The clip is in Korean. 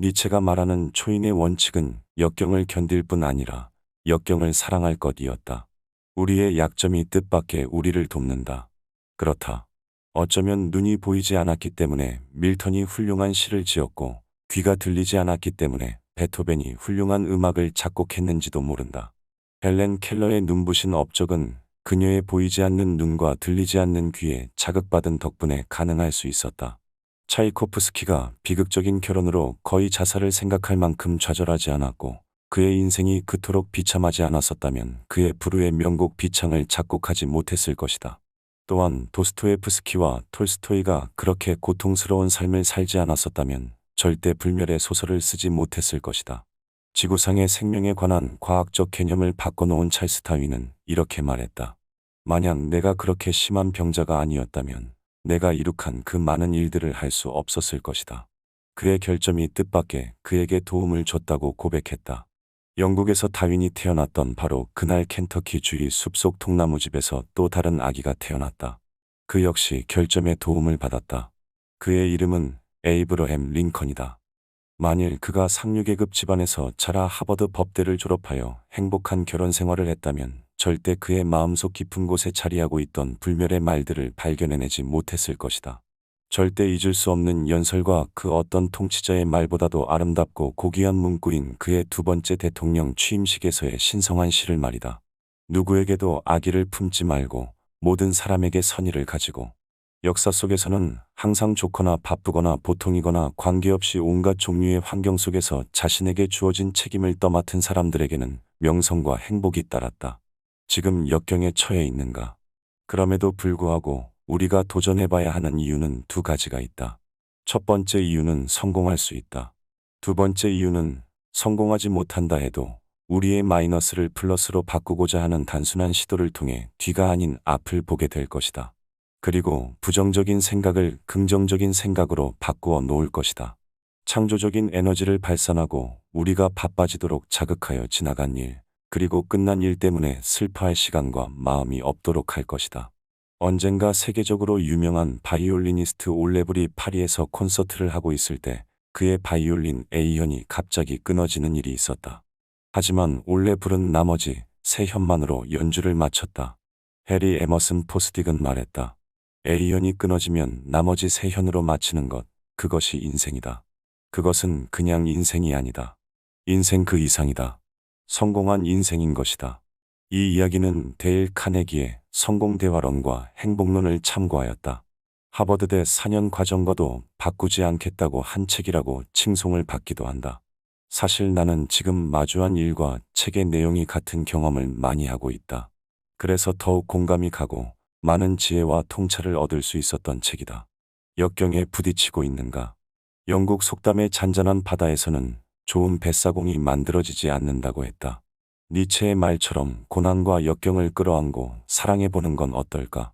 니체가 말하는 초인의 원칙은 역경을 견딜 뿐 아니라 역경을 사랑할 것이었다. 우리의 약점이 뜻밖의 우리를 돕는다. 그렇다. 어쩌면 눈이 보이지 않았기 때문에 밀턴이 훌륭한 시를 지었고 귀가 들리지 않았기 때문에 베토벤이 훌륭한 음악을 작곡했는지도 모른다. 헬렌 켈러의 눈부신 업적은 그녀의 보이지 않는 눈과 들리지 않는 귀에 자극받은 덕분에 가능할 수 있었다. 차이코프스키가 비극적인 결혼으로 거의 자살을 생각할 만큼 좌절하지 않았고 그의 인생이 그토록 비참하지 않았었다면 그의 불후의 명곡 비창을 작곡하지 못했을 것이다. 또한 도스토예프스키와 톨스토이가 그렇게 고통스러운 삶을 살지 않았었다면 절대 불멸의 소설을 쓰지 못했을 것이다. 지구상의 생명에 관한 과학적 개념을 바꿔놓은 찰스 타윈은 이렇게 말했다. 만약 내가 그렇게 심한 병자가 아니었다면 내가 이룩한 그 많은 일들을 할 수 없었을 것이다. 그의 결점이 뜻밖의 그에게 도움을 줬다고 고백했다. 영국에서 다윈이 태어났던 바로 그날 켄터키 주의 숲속 통나무집에서 또 다른 아기가 태어났다. 그 역시 결점의 도움을 받았다. 그의 이름은 에이브러햄 링컨이다. 만일 그가 상류계급 집안에서 자라 하버드 법대를 졸업하여 행복한 결혼 생활을 했다면 절대 그의 마음속 깊은 곳에 자리하고 있던 불멸의 말들을 발견해내지 못했을 것이다. 절대 잊을 수 없는 연설과 그 어떤 통치자의 말보다도 아름답고 고귀한 문구인 그의 두 번째 대통령 취임식에서의 신성한 시를 말이다. 누구에게도 악의를 품지 말고 모든 사람에게 선의를 가지고 역사 속에서는 항상 좋거나 바쁘거나 보통이거나 관계없이 온갖 종류의 환경 속에서 자신에게 주어진 책임을 떠맡은 사람들에게는 명성과 행복이 따랐다. 지금 역경에 처해 있는가? 그럼에도 불구하고 우리가 도전해봐야 하는 이유는 두 가지가 있다. 첫 번째 이유는 성공할 수 있다. 두 번째 이유는 성공하지 못한다 해도 우리의 마이너스를 플러스로 바꾸고자 하는 단순한 시도를 통해 뒤가 아닌 앞을 보게 될 것이다. 그리고 부정적인 생각을 긍정적인 생각으로 바꾸어 놓을 것이다. 창조적인 에너지를 발산하고 우리가 바빠지도록 자극하여 지나간 일, 그리고 끝난 일 때문에 슬퍼할 시간과 마음이 없도록 할 것이다. 언젠가 세계적으로 유명한 바이올리니스트 올레브리 파리에서 콘서트를 하고 있을 때 그의 바이올린 A현이 갑자기 끊어지는 일이 있었다. 하지만 올레 부른 나머지 세 현만으로 연주를 마쳤다. 해리 에머슨 포스딕은 말했다. A현이 끊어지면 나머지 세 현으로 마치는 것, 그것이 인생이다. 그것은 그냥 인생이 아니다. 인생 그 이상이다. 성공한 인생인 것이다. 이 이야기는 데일 카네기의 성공대화론과 행복론을 참고하였다. 하버드대 4년 과정과도 바꾸지 않겠다고 한 책이라고 칭송을 받기도 한다. 사실 나는 지금 마주한 일과 책의 내용이 같은 경험을 많이 하고 있다. 그래서 더욱 공감이 가고 많은 지혜와 통찰을 얻을 수 있었던 책이다. 역경에 부딪히고 있는가? 영국 속담의 잔잔한 바다에서는 좋은 뱃사공이 만들어지지 않는다고 했다. 니체의 말처럼 고난과 역경을 끌어안고 사랑해보는 건 어떨까?